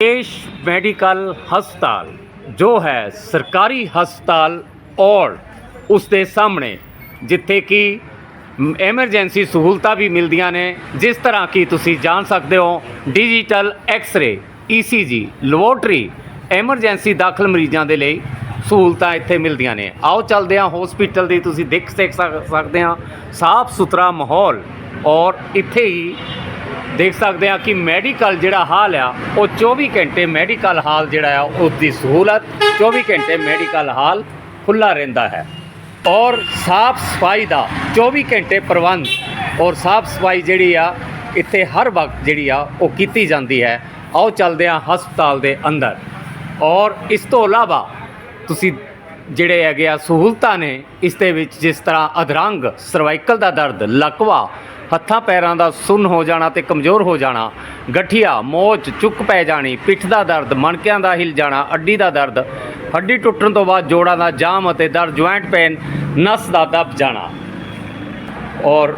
देश मेडिकल ਹਸਪਤਾਲ ਜੋ ਹੈ ਸਰਕਾਰੀ ਹਸਪਤਾਲ ਔਰ ਉਸ ਦੇ ਸਾਹਮਣੇ ਜਿੱਥੇ ਕਿ ਐਮਰਜੈਂਸੀ ਸਹੂਲਤਾਂ ਵੀ ਮਿਲਦੀਆਂ ਨੇ ਜਿਸ ਤਰ੍ਹਾਂ ਕਿ ਤੁਸੀਂ ਜਾਣ ਸਕਦੇ ਹੋ digital X-ray ECG laboratory emergency ਦਾਖਲ ਮਰੀਜ਼ਾਂ ਦੇ ਲਈ ਸਹੂਲਤਾਂ ਇੱਥੇ ਮਿਲਦੀਆਂ ਨੇ ਆਓ ਚੱਲਦੇ ਹਾਂ ਹਸਪੀਟਲ ਦੀ ਤੁਸੀਂ ਦੇਖ ਦੇਖ ਸਕ- ਸਕਦੇ ਹਾਂ ਸਾਫ਼ ਸੁਥਰਾ ਮਾਹੌਲ ਔਰ ਇੱਥੇ ਹੀ ਦੇਖ ਸਕਦੇ ਆ ਕਿ ਮੈਡੀਕਲ ਜਿਹੜਾ ਹਾਲ ਆ, ਉਹ 24 ਘੰਟੇ ਮੈਡੀਕਲ ਹਾਲ ਜਿਹੜਾ ਆ ਉਸ ਦੀ ਸਹੂਲਤ 24 ਘੰਟੇ ਮੈਡੀਕਲ ਹਾਲ ਖੁੱਲਾ ਰਹਿੰਦਾ ਹੈ। ਔਰ ਸਾਫ਼ ਸਫ਼ਾਈ ਦਾ 24 ਘੰਟੇ ਪ੍ਰਬੰਧ ਔਰ ਸਾਫ਼ ਸਫ਼ਾਈ ਜਿਹੜੀ ਆ, ਇੱਥੇ ਹਰ ਵਕਤ ਜਿਹੜੀ ਆ, ਉਹ ਕੀਤੀ ਜਾਂਦੀ ਹੈ। ਆਓ ਚੱਲਦੇ ਆ ਹਸਪਤਾਲ ਦੇ ਅੰਦਰ। ਔਰ ਇਸ ਤੋਂ ਇਲਾਵਾ ਤੁਸੀਂ ਜਿਹੜੇ ਹੈਗੇ ਆ ਸਹੂਲਤਾਂ ਨੇ, ਇਸ ਦੇ ਵਿੱਚ ਜਿਸ ਤਰ੍ਹਾਂ ਅਧਰੰਗ, ਸਰਵਾਈਕਲ ਦਾ ਦਰਦ, ਲਕਵਾ, ਹੱਥਾਂ ਪੈਰਾਂ ਦਾ ਸੁੰਨ ਹੋ ਜਾਣਾ ਤੇ ਕਮਜ਼ੋਰ ਹੋ ਜਾਣਾ, ਗਠੀਆ ਮੋਚ ਚੁੱਕ ਪੈ ਜਾਣੀ, ਪਿੱਠ ਦਾ ਦਰਦ, ਮਣਕਿਆਂ ਦਾ ਹਿਲ ਜਾਣਾ, ਅੱਡੀ ਦਾ ਦਰਦ, ਹੱਡੀ ਟੁੱਟਣ ਤੋਂ ਬਾਅਦ ਜੋੜਾਂ ਦਾ ਜਾਮ ਅਤੇ ਦਰਦ, ਜੁਆਇੰਟ ਪੇਨ, ਨਸ ਦਾ ਦਬ ਜਾਣਾ। ਔਰ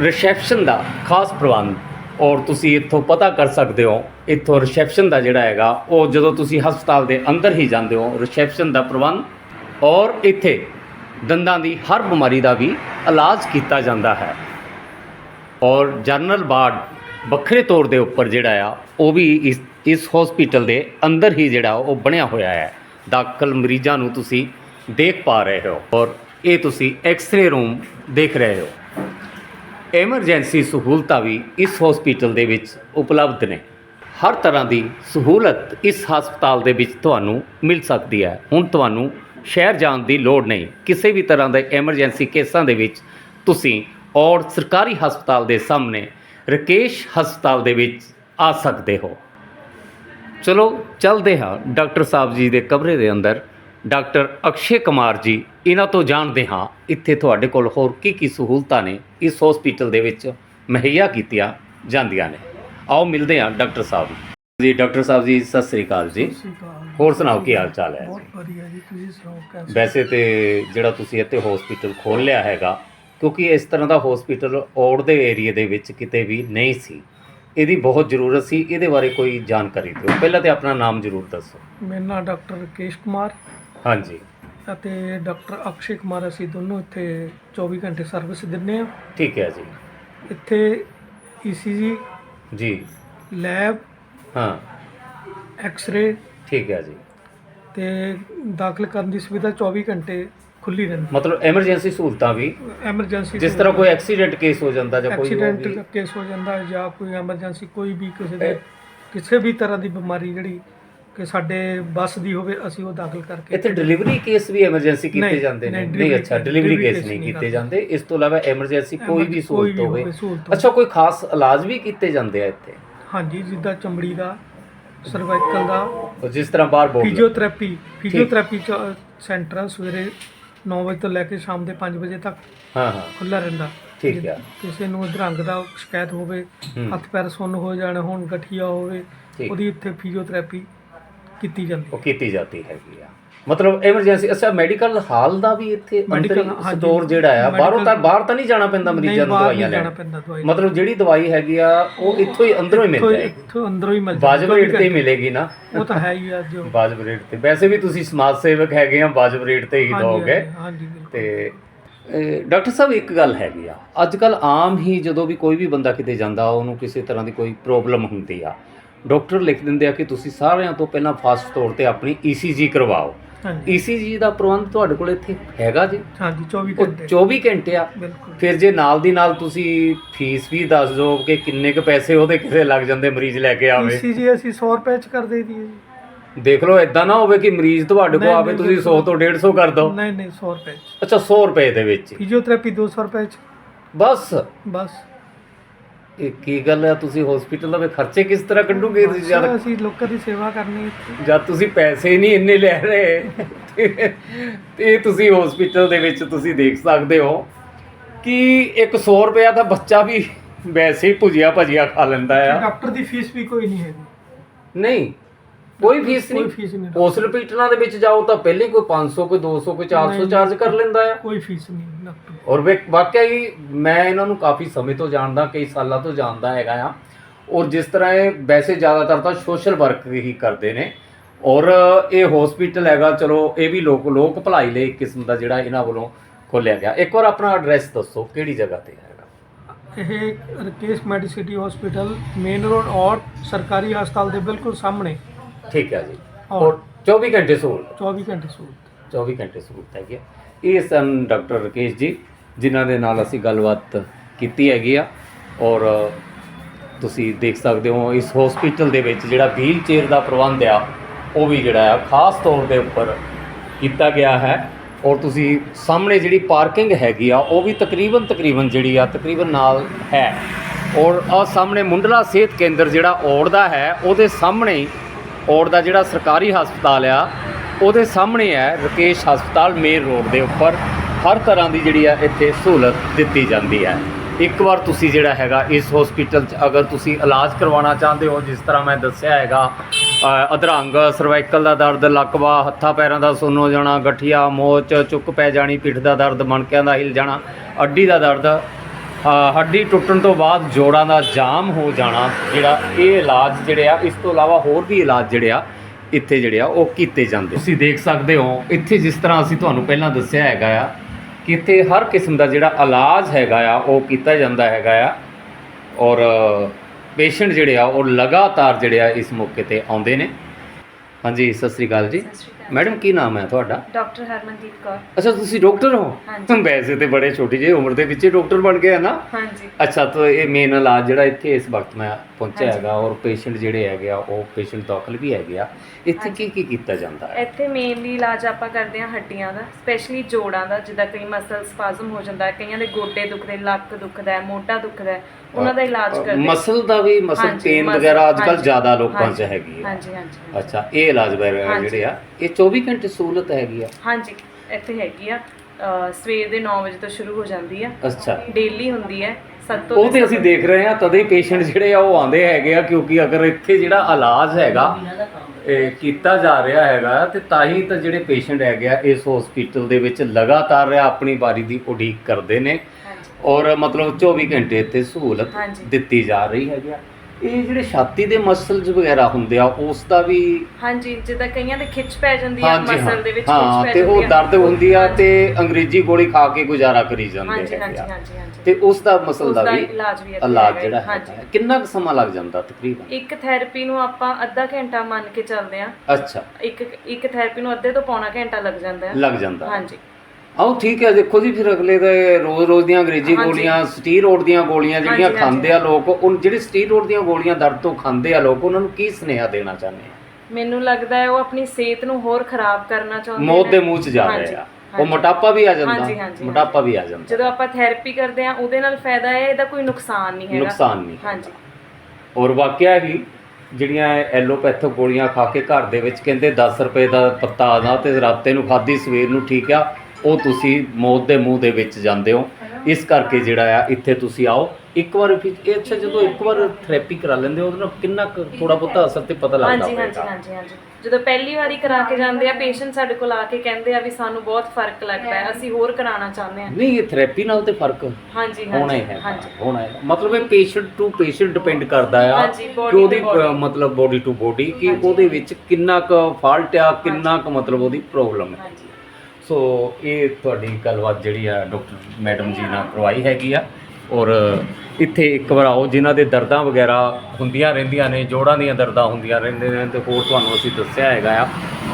ਰਿਸੈਪਸ਼ਨ ਦਾ ਖਾਸ ਪ੍ਰਬੰਧ, ਔਰ ਤੁਸੀਂ ਇੱਥੋਂ ਪਤਾ ਕਰ ਸਕਦੇ ਹੋ, ਇੱਥੋਂ ਰਿਸੈਪਸ਼ਨ ਦਾ ਜਿਹੜਾ ਹੈਗਾ, ਉਹ ਜਦੋਂ ਤੁਸੀਂ ਹਸਪਤਾਲ ਦੇ ਅੰਦਰ ਹੀ ਜਾਂਦੇ ਹੋ, ਰਿਸੈਪਸ਼ਨ ਦਾ ਪ੍ਰਬੰਧ ਔਰ ਇੱਥੇ ਦੰਦਾਂ ਦੀ ਹਰ ਬਿਮਾਰੀ ਦਾ ਵੀ ਇਲਾਜ ਕੀਤਾ ਜਾਂਦਾ ਹੈ। ਔਰ ਜਨਰਲ ਵਾਰਡ ਵੱਖਰੇ ਤੌਰ ਦੇ ਉੱਪਰ ਜਿਹੜਾ ਆ, ਉਹ ਵੀ ਇਸ ਇਸ ਹਸਪੀਟਲ ਦੇ ਅੰਦਰ ਹੀ ਜਿਹੜਾ ਉਹ ਬਣਿਆ ਹੋਇਆ ਹੈ। ਦਾਖਲ ਮਰੀਜ਼ਾਂ ਨੂੰ ਤੁਸੀਂ ਦੇਖ ਪਾ ਰਹੇ ਹੋ ਔਰ ਇਹ ਤੁਸੀਂ ਐਕਸ-ਰੇ ਰੂਮ ਦੇਖ ਰਹੇ ਹੋ। ਐਮਰਜੈਂਸੀ ਸਹੂਲਤਾਂ ਵੀ ਇਸ ਹਸਪੀਟਲ ਦੇ ਵਿੱਚ ਉਪਲਬਧ ਨੇ। ਹਰ ਤਰ੍ਹਾਂ ਦੀ ਸਹੂਲਤ ਇਸ ਹਸਪਤਾਲ ਦੇ ਵਿੱਚ ਤੁਹਾਨੂੰ ਮਿਲ ਸਕਦੀ ਹੈ। ਹੁਣ ਤੁਹਾਨੂੰ ਸ਼ਹਿਰ ਜਾਣ ਦੀ ਲੋੜ ਨਹੀਂ। ਕਿਸੇ ਵੀ ਤਰ੍ਹਾਂ ਦੇ ਐਮਰਜੈਂਸੀ ਕੇਸਾਂ ਦੇ ਵਿੱਚ ਤੁਸੀਂ ਔਰ ਸਰਕਾਰੀ ਹਸਪਤਾਲ ਦੇ ਸਾਹਮਣੇ ਰਕੇਸ਼ ਹਸਪਤਾਲ ਦੇ ਵਿੱਚ ਆ ਸਕਦੇ ਹੋ। ਚਲੋ, ਚੱਲਦੇ ਹਾਂ। ਡਾਕਟਰ ਸਾਹਿਬ ਜੀ ਦੇ ਕਮਰੇ ਦੇ ਅੰਦਰ। ਡਾਕਟਰ ਅਕਸ਼ੇ ਕੁਮਾਰ ਜੀ, ਇਹਨਾਂ ਤੋਂ ਜਾਣਦੇ ਹਾਂ। ਇੱਥੇ ਤੁਹਾਡੇ ਕੋਲ ਹੋਰ ਕੀ ਕੀ ਸਹੂਲਤਾਂ ਨੇ? ਇਸ ਹਸਪੀਟਲ ਦੇ ਵਿੱਚ ਮੁਹੱਈਆ ਕੀਤੀਆਂ ਜਾਂਦੀਆਂ ਨੇ। ਆਓ, ਮਿਲਦੇ ਹਾਂ ਡਾਕਟਰ ਸਾਹਿਬ। ਜੀ ਡਾਕਟਰ ਸਾਹਿਬ ਜੀ ਸਤਿ ਸ੍ਰੀ ਅਕਾਲ ਜੀ। ਸਤਿ ਸ਼੍ਰੀ ਅਕਾਲ। ਹੋਰ ਸੁਣਾਓ ਕੀ ਹਾਲ ਚਾਲ ਹੈ? ਬਹੁਤ ਵਧੀਆ ਜੀ ਤੁਸੀਂ ਸੁਣਾਓ ਕੈਸੇ ਵੈਸੇ ਤੇ ਜਿਹੜਾ ਤੁਸੀਂ ਇੱਥੇ ਹਸਪੀਟਲ ਖੋਲ੍ਹ ਲਿਆ ਹੈਗਾ ਕਿਉਂਕਿ ਇਸ ਤਰ੍ਹਾਂ ਦਾ ਹਸਪੀਟਲ ਔੜ ਦੇ ਏਰੀਆ ਦੇ ਵਿੱਚ ਕਿਤੇ ਵੀ ਨਹੀਂ ਸੀ। ਇਹਦੀ ਬਹੁਤ ਜ਼ਰੂਰਤ ਸੀ ਇਹਦੇ ਬਾਰੇ ਕੋਈ ਜਾਣਕਾਰੀ ਦਿਓ। ਪਹਿਲਾਂ ਤੇ ਆਪਣਾ ਨਾਮ ਜ਼ਰੂਰ ਦੱਸੋ। ਮੇਰਾ ਨਾਮ ਡਾਕਟਰ ਰਕੇਸ਼ ਕੁਮਾਰ। ਹਾਂਜੀ। ਅਤੇ ਡਾਕਟਰ ਅਕਸ਼ੇ ਕੁਮਾਰ ਅਸੀਂ ਦੋਨੋਂ ਇੱਥੇ 24 ਘੰਟੇ ਸਰਵਿਸ ਦਿੰਦੇ ਆ ਠੀਕ ਹੈ ਜੀ। ਇੱਥੇ ਈਸੀਜੀ ਜੀ। ਲੈਬ ਹਾਂ। ਐਕਸ-ਰੇ ਠੀਕ ਹੈ ਜੀ। ਤੇ ਦਾਖਲ ਕਰਨ ਦੀ ਸੁਵਿਧਾ 24 ਘੰਟੇ ਖੁੱਲੀ ਰਹਿੰਦੀ। ਮਤਲਬ ਐਮਰਜੈਂਸੀ ਸਹੂਲਤਾਂ ਵੀ। ਐਮਰਜੈਂਸੀ ਜਿਸ ਤਰ੍ਹਾਂ ਕੋਈ ਐਕਸੀਡੈਂਟ ਕੇਸ ਹੋ ਜਾਂਦਾ ਜਾਂ ਕੋਈ ਐਕਸੀਡੈਂਟ ਕੇਸ ਹੋ ਜਾਂਦਾ ਹੈ ਜਾਂ ਕੋਈ ਐਮਰਜੈਂਸੀ ਕੋਈ ਵੀ ਕਿਸੇ ਦੇ ਕਿਸੇ ਵੀ ਤਰ੍ਹਾਂ ਦੀ ਬਿਮਾਰੀ ਜਿਹੜੀ ਕਿ ਸਾਡੇ ਬੱਸ ਦੀ ਹੋਵੇ ਅਸੀਂ ਉਹ ਦਾਖਲ ਕਰਕੇ ਇੱਥੇ ਡਿਲੀਵਰੀ ਕੇਸ ਵੀ ਐਮਰਜੈਂਸੀ ਕੀਤੇ ਜਾਂਦੇ ਨੇ। ਨਹੀਂ, ਅੱਛਾ ਡਿਲੀਵਰੀ ਕੇਸ ਨਹੀਂ ਕੀਤੇ ਜਾਂਦੇ। ਇਸ ਤੋਂ ਇਲਾਵਾ ਐਮਰਜੈਂਸੀ ਕੋਈ ਵੀ ਸਹੂਲਤ ਹੋਵੇ। ਅੱਛਾ ਕੋਈ ਖਾਸ ਇਲਾਜ ਵੀ ਕੀਤੇ ਜਾਂਦੇ ਆ ਇੱਥੇ? ਹਾਂਜੀ ਜਿੱਦਾਂ ਚਮੜੀ ਦਾ ਸਰਵਾਈਕਲ ਦਾ ਉਹ ਜਿਸ ਤਰ੍ਹਾਂ ਬਾਹਰ ਬੋਲ ਫਿਜ਼ੀਓਥੈਰੇਪੀ ਫਿਜ਼ੀਓਥੈਰੇਪੀ ਸੈਂਟਰ ਸਵੇਰੇ 9 ਵਜੇ ਤੋਂ ਲੈ ਕੇ ਸ਼ਾਮ ਦੇ 5 ਵਜੇ ਤੱਕ ਹਾਂ ਹਾਂ। ਖੁੱਲਾ ਰਹਿੰਦਾ। ਠੀਕ ਆ। ਕਿਸੇ ਨੂੰ ਅਧਰੰਗ ਦਾ ਸ਼ਿਕਾਇਤ ਹੋਵੇ ਹੂੰ। ਹੱਥ ਪੈਰ ਸੁੰਨ ਹੋ ਜਾਣ ਹੋਣ ਗਠੀਆ ਹੋਵੇ ਠੀਕ। ਉਹਦੀ ਇੱਥੇ ਫਿਜ਼ੀਓਥੈਰੇਪੀ ਕੀਤੀ ਜਾਂਦੀ ਉਹ ਕੀਤੀ ਜਾਂਦੀ ਹੈਗੀ ਆ। ਮਤਲਬ ਐਮਰਜੈਂਸੀ ਅੱਛਾ ਮੈਡੀਕਲ ਹਾਲ ਦਾ ਵੀ ਇੱਥੇ ਹਾਂਜੀ। ਸਟੋਰ ਜਿਹੜਾ ਆ ਬਾਹਰੋਂ ਤਾਂ ਬਾਹਰ ਤਾਂ ਨਹੀਂ ਜਾਣਾ ਪੈਂਦਾ ਮਰੀਜ਼ਾਂ ਨੂੰ ਦਵਾਈਆਂ ਲੈਣ। ਮਤਲਬ ਜਿਹੜੀ ਦਵਾਈ ਹੈਗੀ ਆ ਉਹ ਇੱਥੋਂ ਹੀ ਅੰਦਰੋਂ ਹੀ ਮਿਲ ਜਾਏਗੀ। ਇੱਥੋਂ ਅੰਦਰੋਂ ਹੀ ਮਿਲ ਵਾਜਬ ਜਾਂਦੀ। ਰੇਟ ਤੇ ਹੀ ਮਿਲੇਗੀ ਨਾ। ਉਹ ਤਾਂ ਹੈ ਹੀ ਆ ਜੋ। ਵਾਜਬ ਰੇਟ ਤੇ। ਵੈਸੇ ਵੀ ਤੁਸੀਂ ਸਮਾਜ ਸੇਵਕ ਹੈਗੇ ਆ ਵਾਜਬ ਰੇਟ ਤੇ ਹੀ ਦੋਗੇ ਹਾਂਜੀ, ਤੇ ਡਾਕਟਰ ਸਾਹਿਬ ਇੱਕ ਗੱਲ ਹੈਗੀ ਆ। ਅੱਜ ਕੱਲ ਆਮ ਹੀ ਜਦੋਂ ਵੀ ਕੋਈ ਵੀ ਬੰਦਾ ਕਿਤੇ ਜਾਂਦਾ ਉਹਨੂੰ ਕਿਸੇ ਤਰ੍ਹਾਂ ਦੀ ਕੋਈ ਪ੍ਰੋਬਲਮ ਹੁੰਦੀ ਆ ਡਾਕਟਰ ਲਿਖ ਦਿੰਦੇ ਆ ਕਿ ਤੁਸੀਂ ਸਾਰਿਆਂ ਤੋਂ ਪਹਿਲਾਂ ਫਾਸਟ ਤੌਰ ਤੇ ਆਪਣੀ ECG ਕਰਵਾਓ। ਹਾਂਜੀ। ECG ਦਾ ਪ੍ਰਬੰਧ ਤੁਹਾਡੇ ਕੋਲ ਇੱਥੇ ਹੈਗਾ ਜੀ? ਹਾਂਜੀ 24 ਉਹ ਘੰਟੇ। 24 ਘੰਟੇ ਆ। ਬਿਲਕੁਲ। ਫਿਰ ਜੇ ਨਾਲ ਦੀ ਨਾਲ ਤੁਸੀਂ ਫੀਸ ਵੀ ਦੱਸ ਦਿਓ ਕਿ ਕਿੰਨੇ ਕੁ ਪੈਸੇ ਉਹਦੇ ਕਿਸੇ ਲੱਗ ਜਾਂਦੇ ਮਰੀਜ਼ ਲੈ ਕੇ ਆਵੇ। ECG ਅਸੀਂ 100 ਰੁਪਏ ਚ ਕਰ ਦੇਈਦੀ ਹੈ ਜੀ। ਦੇਖ ਲਓ ਇਦਾਂ ਨਾ ਹੋਵੇ ਕਿ ਮਰੀਜ਼ ਤੁਹਾਡੇ ਕੋਲ ਆਵੇ ਤੁਸੀਂ 100 ਤੋਂ 150 ਕਰ ਦਿਓ। ਨਹੀਂ ਨਹੀਂ 100 ਰੁਪਏ ਚ। ਅੱਛਾ 100 ਰੁਪਏ ਦੇ ਵਿੱਚ। ਫਿਜ਼ੀਓਥੈਰੇਪੀ 200 ਰੁਪਏ ਚ। ਬਸ। ਬਸ। ਇਹ ਕੀ ਗੱਲ ਹੈ? ਤੁਸੀਂ ਹਸਪੀਟਲ ਦਾ ਖਰਚੇ ਕਿਸ ਤਰ੍ਹਾਂ ਕੱਢੋਗੇ ਤੁਸੀਂ ਜਦ ਅਸੀਂ ਲੋਕਾਂ ਦੀ ਸੇਵਾ ਕਰਨੀ ਇੱਥੇ। ਜਦ ਤੁਸੀਂ ਪੈਸੇ ਨਹੀਂ ਇੰਨੇ ਲੈ ਰਹੇ ਤੇ- ਤੇ ਤੁਸੀਂ ਹਸਪੀਟਲ ਦੇ ਵਿੱਚ ਤੁਸੀਂ ਦੇਖ ਸਕਦੇ ਹੋ ਕਿ ਇੱਕ 100 ਰੁਪਇਆ ਦਾ ਬੱਚਾ ਵੀ ਵੈਸੇ ਹੀ ਭੁਜੀਆ ਭਜੀਆ ਖਾ ਲੈਂਦਾ ਆ। ਡਾਕਟਰ ਦੀ ਫੀਸ ਵੀ ਕੋਈ ਨਹੀਂ ਹੈਗੀ। ਨਹੀਂ ਕੋਈ ਫੀਸ ਕੋਈ ਨਹੀਂ। ਫੀਸ ਨਹੀਂ। ਹਸਪੀਟਲਾਂ ਦੇ ਵਿੱਚ ਜਾਓ ਤਾਂ ਪਹਿਲੇ ਕੋਈ 500 ਕੋਈ 200 ਕੋਈ 400 ਨਹੀਂ। ਚਾਰਜ ਕਰ ਲੈਂਦਾ ਆ। ਕੋਈ ਫੀਸ ਨਹੀਂ ਡਾਕਟਰ ਔਰ ਵੇ- ਵਾਕਿਆ ਹੀ ਮੈਂ ਇਹਨਾਂ ਨੂੰ ਕਾਫੀ ਸਮੇਂ ਤੋਂ ਜਾਣਦਾ ਕਈ ਸਾਲਾਂ ਤੋਂ ਜਾਣਦਾ ਹੈਗਾ ਆ। ਔਰ ਜਿਸ ਤਰ੍ਹਾਂ ਇਹ ਵੈਸੇ ਜ਼ਿਆਦਾਤਰ ਤਾਂ ਸੋਸ਼ਲ ਵਰਕ ਹੀ ਕਰਦੇ ਨੇ। ਔਰ ਇਹ ਹਸਪੀਟਲ ਹੈਗਾ ਚਲੋ ਇਹ ਵੀ ਲੋਕ ਲੋਕ ਭਲਾਈ ਲਈ ਇੱਕ ਕਿਸਮ ਦਾ ਜਿਹੜਾ ਇਹਨਾਂ ਵੱਲੋਂ ਖੋਲਿਆ ਗਿਆ। ਇੱਕ ਵਾਰ ਆਪਣਾ ਐਡਰੈਸ ਦੱਸੋ ਕਿਹੜੀ ਜਗ੍ਹਾ ਤੇ ਹੈਗਾ ਇਹ Rakesh Medicity hospital main road ਔਰ ਸਰਕਾਰੀ ਹਸਪਤਾਲ ਦੇ ਬਿਲਕੁਲ ਸਾਹਮਣੇ। ਠੀਕ ਹੈ ਜੀ। ਔਰ ਔਰ 24 ਘੰਟੇ ਸਹੂਲਤ। 24 ਘੰਟੇ ਸਹੂਲਤ। 24 ਘੰਟੇ ਸਹੂਲਤ ਹੈਗੀ ਆ ਇਹ ਸਨ ਡਾਕਟਰ ਰਕੇਸ਼ ਜੀ ਜਿਨ੍ਹਾਂ ਦੇ ਨਾਲ ਅਸੀਂ ਗੱਲਬਾਤ ਕੀਤੀ ਹੈਗੀ ਆ। ਔਰ ਤੁਸੀਂ ਦੇਖ ਸਕਦੇ ਹੋ ਇਸ ਹਸਪੀਟਲ ਦੇ ਵਿੱਚ ਜਿਹੜਾ ਵੀਲ ਚੇਅਰ ਦਾ ਪ੍ਰਬੰਧ ਆ ਉਹ ਵੀ ਜਿਹੜਾ ਆ ਖਾਸ ਤੌਰ ਦੇ ਉੱਪਰ ਕੀਤਾ ਗਿਆ ਹੈ। ਔਰ ਤੁਸੀਂ ਸਾਹਮਣੇ ਜਿਹੜੀ ਪਾਰਕਿੰਗ ਹੈਗੀ ਆ ਉਹ ਵੀ ਤਕਰੀਬਨ ਤਕਰੀਬਨ ਜਿਹੜੀ ਆ ਤਕਰੀਬਨ ਨਾਲ ਹੈ। ਔਰ ਆ ਸਾਹਮਣੇ ਮੁੰਡਲਾ ਸਿਹਤ ਕੇਂਦਰ ਜਿਹੜਾ ਔੜ ਦਾ ਹੈ ਉਹਦੇ ਸਾਹਮਣੇ ਹੀ ਔੜ ਦਾ ਜਿਹੜਾ ਸਰਕਾਰੀ ਹਸਪਤਾਲ ਆ, ਉਹਦੇ ਸਾਹਮਣੇ ਹੈ ਰਕੇਸ਼ ਹਸਪਤਾਲ ਮੇਨ ਰੋਡ ਦੇ ਉੱਪਰ। ਹਰ ਤਰ੍ਹਾਂ ਦੀ ਜਿਹੜੀ ਆ ਇੱਥੇ ਸਹੂਲਤ ਦਿੱਤੀ ਜਾਂਦੀ ਹੈ। ਇੱਕ ਵਾਰ ਤੁਸੀਂ ਜਿਹੜਾ ਹੈਗਾ ਇਸ ਹਸਪੀਟਲ 'ਚ ਅਗਰ ਤੁਸੀਂ ਇਲਾਜ ਕਰਵਾਉਣਾ ਚਾਹੁੰਦੇ ਹੋ, ਜਿਸ ਤਰ੍ਹਾਂ ਮੈਂ ਦੱਸਿਆ ਹੈਗਾ ਅਧਰੰਗ ਸਰਵਾਈਕਲ ਦਾ ਦਰਦ, ਲੱਕਵਾ, ਹੱਥਾਂ ਪੈਰਾਂ ਦਾ ਸੁੰਨ ਹੋ ਜਾਣਾ, ਗਠੀਆ, ਮੋਚ, ਚੁੱਕ ਪੈ ਜਾਣੀ, ਪਿੱਠ ਦਾ ਦਰਦ, ਮਣਕਿਆਂ ਦਾ ਹਿਲ ਜਾਣਾ, ਅੱਡੀ ਦਾ ਦਰਦ ਹੱਡੀ ਟੁੱਟਣ ਤੋਂ ਬਾਅਦ ਜੋੜਾਂ ਦਾ ਜਾਮ ਹੋ ਜਾਣਾ, ਜਿਹੜਾ ਇਹ ਇਲਾਜ ਜਿਹੜੇ ਆ, ਇਸ ਤੋਂ ਇਲਾਵਾ ਹੋਰ ਵੀ ਇਲਾਜ ਜਿਹੜੇ ਆ, ਇੱਥੇ ਜਿਹੜੇ ਆ, ਉਹ ਕੀਤੇ ਜਾਂਦੇ। ਤੁਸੀਂ ਦੇਖ ਸਕਦੇ ਹੋ, ਇੱਥੇ ਜਿਸ ਤਰ੍ਹਾਂ ਅਸੀਂ ਤੁਹਾਨੂੰ ਪਹਿਲਾਂ ਦੱਸਿਆ ਹੈਗਾ ਆ, ਕਿ ਇੱਥੇ ਹਰ ਕਿਸਮ ਦਾ ਜਿਹੜਾ ਇਲਾਜ ਹੈਗਾ ਆ, ਉਹ ਕੀਤਾ ਜਾਂਦਾ ਹੈਗਾ ਆ। ਔਰ ਪੇਸ਼ੈਂਟ ਜਿਹੜੇ ਆ, ਉਹ ਲਗਾਤਾਰ ਜਿਹੜੇ ਆ, ਇਸ ਮੌਕੇ ਤੇ ਆਉਂਦੇ ਨੇ। ਹਾਂਜੀ, ਸਤਿ ਸ੍ਰੀ ਅਕਾਲ ਜੀ। ਮੈਡਮ ਕੀ ਨਾਮ ਹੈ ਤੁਹਾਡਾ ਡਾਕਟਰ ਹਰਮਨਦੀਪ ਕੌਰ ਅੱਛਾ ਤੁਸੀਂ ਡਾਕਟਰ ਹੋ ਹਾਂਜੀ। ਵੈਸੇ ਤੇ ਬੜੇ ਛੋਟੀ ਜਿਹੀ ਉਮਰ ਦੇ ਵਿੱਚ ਡਾਕਟਰ ਬਣ ਗਏ ਆ ਨਾ ਹਾਂਜੀ ਅੱਛਾ ਤਾਂ ਇਹ ਮੇਨ ਇਲਾਜ ਜਿਹੜਾ ਇੱਥੇ ਇਸ ਵਕਤ ਮੈਂ ਪਹੁੰਚਿਆ ਹਾਂਜੀ। ਹੈਗਾ ਔਰ ਪੇਸ਼ੈਂਟ ਜਿਹੜੇ ਹੈਗੇ ਆ ਉਹ ਪੇਸ਼ੈਂਟ ਦਾਖਲ ਵੀ ਹੈਗੇ ਆ ਇੱਥੇ। ਕੀ ਕੀ ਕੀਤਾ ਜਾਂਦਾ ਹੈ ਇੱਥੇ ਮੇਨਲੀ ਇਲਾਜ ਆਪਾਂ ਕਰਦੇ ਹਾਂ ਹੱਡੀਆਂ ਦਾ ਸਪੈਸ਼ਲੀ ਜੋੜਾਂ ਦਾ ਜਿੱਦਾਂ ਕਈ ਮਸਲ ਸਪਾਜ਼ਮ ਹੋ ਜਾਂਦਾ ਹੈ ਕਈਆਂ ਦੇ ਗੋਡੇ ਦੁਖਦੇ ਲੱਕ ਦੁਖਦਾ ਹੈ ਮੋਢਾ ਦੁਖਦਾ ਹੈ ਉਹਨਾਂ ਦਾ ਇਲਾਜ ਕਰਦੇ ਹਾਂ। ਮਸਲ ਦਾ ਵੀ ਮਸਲ ਹਾਂਜੀ, ਪੇਨ ਵਗੈਰਾ ਅੱਜ ਕੱਲ ਹਾਂਜੀ, ਜ਼ਿਆਦਾ ਲੋਕਾਂ 'ਚ ਹਾਂਜੀ, ਹੈਗੀ ਹੈ ਹਾਂਜੀ ਹਾਂਜੀ ਹਾਂਜੀ। ਅੱਛਾ ਇਹ ਇਲਾਜ ਵਗੈਰਾ ਹਾਂਜੀ। ਜਿਹੜੇ ਆ ਇਹ 24 ਘੰਟੇ ਸਹੂਲਤ ਹੈਗੀ ਆ। ਹਾਂਜੀ ਇੱਥੇ ਹੈਗੀ ਆ। ਅਹ ਸਵੇਰ ਦੇ 9 ਵਜੇ ਤੋਂ ਸ਼ੁਰੂ ਹੋ ਜਾਂਦੀ ਆ। ਅੱਛਾ। ਡੇਲੀ ਹੁੰਦੀ ਹੈ ਤੋਂ ਉਹ ਤੇ ਅਸੀਂ ਦੇਖ ਰਹੇ ਹਾਂ ਤਦੇ ਪੇਸ਼ੈਂਟ ਜਿਹੜੇ ਆ ਉਹ ਆਉਂਦੇ ਹੈਗੇ ਆ ਕਿਉਂਕਿ ਅਗਰ ਇੱਥੇ ਜਿਹੜਾ ਇਲਾਜ ਹੈਗਾ ਇਹ ਕੀਤਾ ਜਾ ਰਿਹਾ ਹੈਗਾ ਤੇ ਤਾਂ ਹੀ ਤਾਂ ਜਿਹੜੇ ਪੇਸ਼ੈਂਟ ਹੈਗੇ ਆ ਇਸ ਹਸਪੀਟਲ ਦੇ ਵਿੱਚ ਲਗਾਤਾਰ ਆਪਣੀ ਵਾਰੀ ਦੀ ਉਡੀਕ ਕਰਦੇ ਨੇ। ਹਾਂਜੀ। ਔਰ ਮਤਲਬ 24 ਘੰਟੇ ਇੱਥੇ ਸਹੂਲਤ ਹਾਂਜੀ। ਦਿੱਤੀ ਜਾ ਰਹੀ ਹੈਗੀ ਆ। ਇਹ ਜਿਹੜੇ ਛਾਤੀ ਦੇ ਮਸਲਸ ਵਗੈਰਾ ਹੁੰਦੇ ਆ ਉਸ ਦਾ ਵੀ ਹਾਂਜੀ ਜਿੱਦਾਂ ਕਈਆਂ ਦੇ ਖਿੱਚ ਪੈ ਜਾਂਦੀ ਆ ਹਾਂਜੀ ਮਸਲ ਦੇ ਵਿੱਚ ਖਿੱਚ ਹਾਂ ਪੈ ਤੇ ਉਹ ਜਾਂਦੀ ਆ ਦਰਦ ਹੁੰਦੀ ਆ। ਤੇ ਅੰਗਰੇਜ਼ੀ ਗੋਲੀ ਖਾ ਕੇ ਗੁਜ਼ਾਰਾ ਕਰੀ ਜਾਂਦੇ ਹਾਂਜੀ ਹੈਗੇ ਹਾਂਜੀ ਆ ਹਾਂਜੀ ਹਾਂਜੀ ਤੇ ਉਸ ਦਾ ਮਸਲ ਦਾ ਉਸਦਾ ਵੀ ਇਲਾਜ ਵੀ ਇੱਥੇ ਇਲਾਜ ਹੈਗਾ ਜਿਹੜਾ ਹੈ। ਹੈਗਾ ਹਾਂਜੀ। ਹੈ। ਕਿੰਨਾ ਕੁ ਸਮਾਂ ਲੱਗ ਜਾਂਦਾ ਤਕਰੀਬਨ ਇੱਕ ਥੈਰੇਪੀ ਨੂੰ ਆਪਾਂ ਅੱਧਾ ਘੰਟਾ ਮੰਨ ਕੇ ਚੱਲਦੇ ਆ ਅੱਛਾ ਇੱਕ ਇੱਕ ਥੈਰੇਪੀ ਨੂੰ ਅੱਧੇ ਤੋਂ ਪੌਣਾ ਘੰਟਾ ਲੱਗ ਜਾਂਦਾ ਹੈ ਲੱਗ ਜਾਂਦਾ ਹਾਂਜੀ ਆਓ ਠੀਕ ਹੈ ਦੇਖੋ ਜੀ ਫਿਰ ਅਗਲੇ ਦੇ ਰੋਜ਼-ਰੋਜ਼ ਦੀਆਂ ਅੰਗਰੇਜ਼ੀ ਹਾਂਜੀ। ਗੋਲੀਆਂ ਸਟੀਰੋਇਡ ਦੀਆਂ ਗੋਲੀਆਂ ਜਿਹੜੀਆਂ ਹਾਂਜੀ, ਹਾਂਜੀ। ਖਾਂਦੇ ਆ ਲੋਕ ਉਹ ਜਿਹੜੇ ਸਟੀਰੋਇਡ ਦੀਆਂ ਗੋਲੀਆਂ ਦਰਦ ਤੋਂ ਖਾਂਦੇ ਆ ਲੋਕ ਉਹਨਾਂ ਨੂੰ ਕੀ ਸੁਨੇਹਾ ਦੇਣਾ ਚਾਹੁੰਦੇ ਆ ਮੈਨੂੰ ਲੱਗਦਾ ਹੈ ਉਹ ਆਪਣੀ ਸਿਹਤ ਨੂੰ ਹੋਰ ਖਰਾਬ ਕਰਨਾ ਚਾਹੁੰਦੇ ਮੌਤ ਨੇ। ਦੇ ਮੂੰਹ 'ਚ ਜਾ ਹਾਂਜੀ, ਰਹੇ ਆ ਉਹ ਹਾਂਜੀ। ਮੋਟਾਪਾ ਵੀ ਆ ਜਾਂਦਾ ਹਾਂਜੀ, ਮੋਟਾਪਾ ਵੀ ਆ ਜਾਂਦਾ ਜਦੋਂ ਆਪਾਂ ਥੈਰੇਪੀ ਕਰਦੇ ਆ ਉਹਦੇ ਨਾਲ ਫਾਇਦਾ ਹੈ ਇਹਦਾ ਕੋਈ ਨੁਕਸਾਨ ਨਹੀਂ ਹੈਗਾ ਨੁਕਸਾਨ ਨਹੀਂ ਹਾਂਜੀ ਔਰ ਵਾਕਿਆ ਹੀ ਜਿਹੜੀਆਂ ਐਲੋਪੈਥਿਕ ਗੋਲੀਆਂ ਖਾ ਕੇ ਘਰ ਦੇ ਵਿੱਚ ਕਹਿੰਦੇ 10 ਰੁਪਏ ਦਾ ਪੱਤਾ ਆਦਾ ਤੇ ਰਾਤੇ ਨੂੰ ਖਾਦੀ ਸਵੇਰ ਨੂੰ ਠੀਕ ਆ ਉਹ ਤੁਸੀਂ ਮੌਤ ਦੇ ਮੂੰਹ ਦੇ ਵਿੱਚ ਜਾਂਦੇ ਹੋ। ਇਸ ਕਰਕੇ ਜਿਹੜਾ ਆ ਇੱਥੇ ਤੁਸੀਂ ਆਓ। ਇੱਕ ਵਾਰ ਫਿਰ ਇਹ ਅੱਛਾ ਜਦੋਂ ਇੱਕ ਵਾਰ ਥੈਰੇਪੀ ਕਰਾ ਲੈਂਦੇ ਹੋ ਉਹਦੇ ਨਾਲ ਕਿੰਨਾ ਥੋੜਾ ਬਹੁਤਾ ਅਸਰ ਤੇ ਪਤਾ ਲੱਗਦਾ ਹਾਂਜੀ ਹਾਂਜੀ ਹਾਂਜੀ ਹਾਂਜੀ। ਜਦੋਂ ਪਹਿਲੀ ਵਾਰੀ ਕਰਾ ਕੇ ਜਾਂਦੇ ਆ ਪੇਸ਼ੈਂਟ ਸਾਡੇ ਕੋਲ ਆ ਕੇ ਕਹਿੰਦੇ ਆ ਵੀ ਸਾਨੂੰ ਬਹੁਤ ਫ਼ਰਕ ਲੱਗਦਾ ਹੈ ਅਸੀਂ ਹੋਰ ਕਰਾਉਣਾ ਚਾਹੁੰਦੇ ਹਾਂ। ਨਹੀਂ ਇਹ ਥੈਰੇਪੀ ਨਾਲ ਤੇ ਫ਼ਰਕ ਹਾਂਜੀ ਹੋਣਾ ਹੀ ਹੈ। ਹੋਣਾ ਹੈ ਮਤਲਬ ਇਹ ਪੇਸ਼ੈਂਟ ਟੂ ਪੇਸ਼ੈਂਟ ਡਿਪੈਂਡ ਕਰਦਾ ਆ ਕਿ ਉਹਦੀ ਮਤਲਬ ਬੋਡੀ ਟੂ ਬੋਡੀ ਕਿ। ਉਹਦੇ ਵਿੱਚ ਕਿੰਨਾ ਕੁ ਫਾਲਟ ਆ ਕਿੰਨਾ ਕੁ ਮਤਲਬ ਉਹਦੀ ਪ੍ਰੋਬਲਮ ਹੈ ਹਾਂਜੀ। ਸੋ ਇਹ ਤੁਹਾਡੀ ਗੱਲਬਾਤ ਜਿਹੜੀ ਆ ਡਾਕਟਰ ਮੈਡਮ ਜੀ ਨਾਲ ਕਰਵਾਈ ਹੈਗੀ ਆ। ਔਰ ਇੱਥੇ ਇੱਕ ਵਾਰ ਆਓ, ਜਿਨ੍ਹਾਂ ਦੇ ਦਰਦਾਂ ਵਗੈਰਾ ਹੁੰਦੀਆਂ ਰਹਿੰਦੀਆਂ ਨੇ, ਜੋੜਾਂ ਦੀਆਂ ਦਰਦਾਂ ਹੁੰਦੀਆਂ ਰਹਿੰਦੀਆਂ ਨੇ ਤੇ ਹੋਰ ਤੁਹਾਨੂੰ ਅਸੀਂ ਦੱਸਿਆ ਹੈਗਾ ਆ।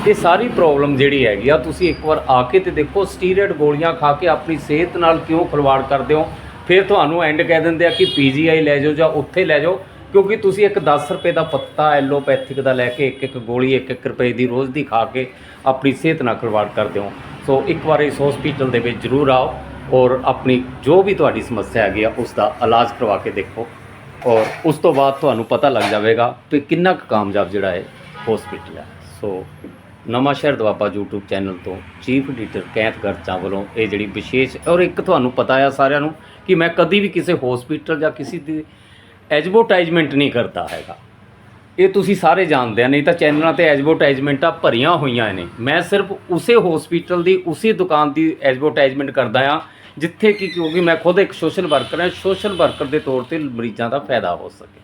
ਇਹ ਸਾਰੀ ਪ੍ਰੋਬਲਮ ਜਿਹੜੀ ਹੈਗੀ ਆ, ਤੁਸੀਂ ਇੱਕ ਵਾਰ ਆ ਕੇ ਤੇ ਦੇਖੋ, ਸਟੀਰੋਇਡ ਗੋਲੀਆਂ ਖਾ ਕੇ ਆਪਣੀ ਸਿਹਤ ਨਾਲ ਕਿਉਂ ਖਿਲਵਾੜ ਕਰਦੇ ਹੋ? ਫਿਰ ਤੁਹਾਨੂੰ ਐਂਡ ਕਹਿ ਦਿੰਦੇ ਆ ਕਿ ਪੀਜੀਆਈ ਲੈ ਜਾਓ ਜਾਂ ਉੱਥੇ ਲੈ ਜਾਓ, ਕਿਉਂਕਿ ਤੁਸੀਂ ਇੱਕ 10 ਰੁਪਏ ਦਾ ਪੱਤਾ ਐਲੋਪੈਥਿਕ ਦਾ ਲੈ ਕੇ ਇੱਕ ਇੱਕ ਗੋਲੀ ਇੱਕ ਇੱਕ ਰੁਪਏ ਦੀ ਰੋਜ਼ ਦੀ ਖਾ ਕੇ ਆਪਣੀ ਸਿਹਤ ਨਾਲ ਖਿਲਵਾੜ ਕਰਦੇ ਹੋ। ਸੋ ਇੱਕ ਵਾਰ ਇਸ ਹਸਪੀਟਲ ਦੇ ਵਿੱਚ ਜ਼ਰੂਰ ਆਓ ਔਰ ਆਪਣੀ ਜੋ ਵੀ ਤੁਹਾਡੀ ਸਮੱਸਿਆ ਹੈਗੀ ਆ ਉਸ ਦਾ ਇਲਾਜ ਕਰਵਾ ਕੇ ਦੇਖੋ ਔਰ ਉਸ ਤੋਂ ਬਾਅਦ ਤੁਹਾਨੂੰ ਪਤਾ ਲੱਗ ਜਾਵੇਗਾ ਕਿ ਕਿੰਨਾ ਕੁ ਕਾਮਯਾਬ ਜਿਹੜਾ ਹੈ ਹਸਪੀਟਲ ਹੈ so Nawan Shahr Doaba YouTube channel ਤੋਂ ਚੀਫ ਐਡੀਟਰ ਕੈਂਥ ਗਰਚਾ ਵੱਲੋਂ ਇਹ ਜਿਹੜੀ ਵਿਸ਼ੇਸ਼ ਔਰ ਇੱਕ ਤੁਹਾਨੂੰ ਪਤਾ ਆ ਸਾਰਿਆਂ ਨੂੰ ਕਿ ਮੈਂ ਕਦੀ ਵੀ ਕਿਸੇ ਹਸਪੀਟਲ ਜਾਂ ਕਿਸੇ ਦੀ ਐਡਵਰਟਾਈਜ਼ਮੈਂਟ ਨਹੀਂ ਕਰਦਾ ਹੈਗਾ। ਇਹ ਤੁਸੀਂ ਸਾਰੇ ਜਾਣਦੇ ਆ, ਨਹੀਂ ਤਾਂ ਚੈਨਲਾਂ ਤੇ ਐਡਵਰਟਾਈਜ਼ਮੈਂਟਾਂ ਭਰੀਆਂ ਹੋਈਆਂ ਨੇ। ਮੈਂ ਸਿਰਫ ਉਸੇ ਹਸਪੀਟਲ ਦੀ, ਉਸੇ ਦੁਕਾਨ ਦੀ ਐਡਵਰਟਾਈਜ਼ਮੈਂਟ ਕਰਦਾ ਆ, ਜਿੱਥੇ ਕਿ ਕਿਉਂਕਿ ਮੈਂ ਖੁਦ ਇੱਕ ਸੋਸ਼ਲ ਵਰਕਰ ਹਾਂ ਸੋਸ਼ਲ ਵਰਕਰ ਦੇ ਤੌਰ ਤੇ ਮਰੀਜ਼ਾਂ ਦਾ ਫਾਇਦਾ ਹੋ ਸਕੇ।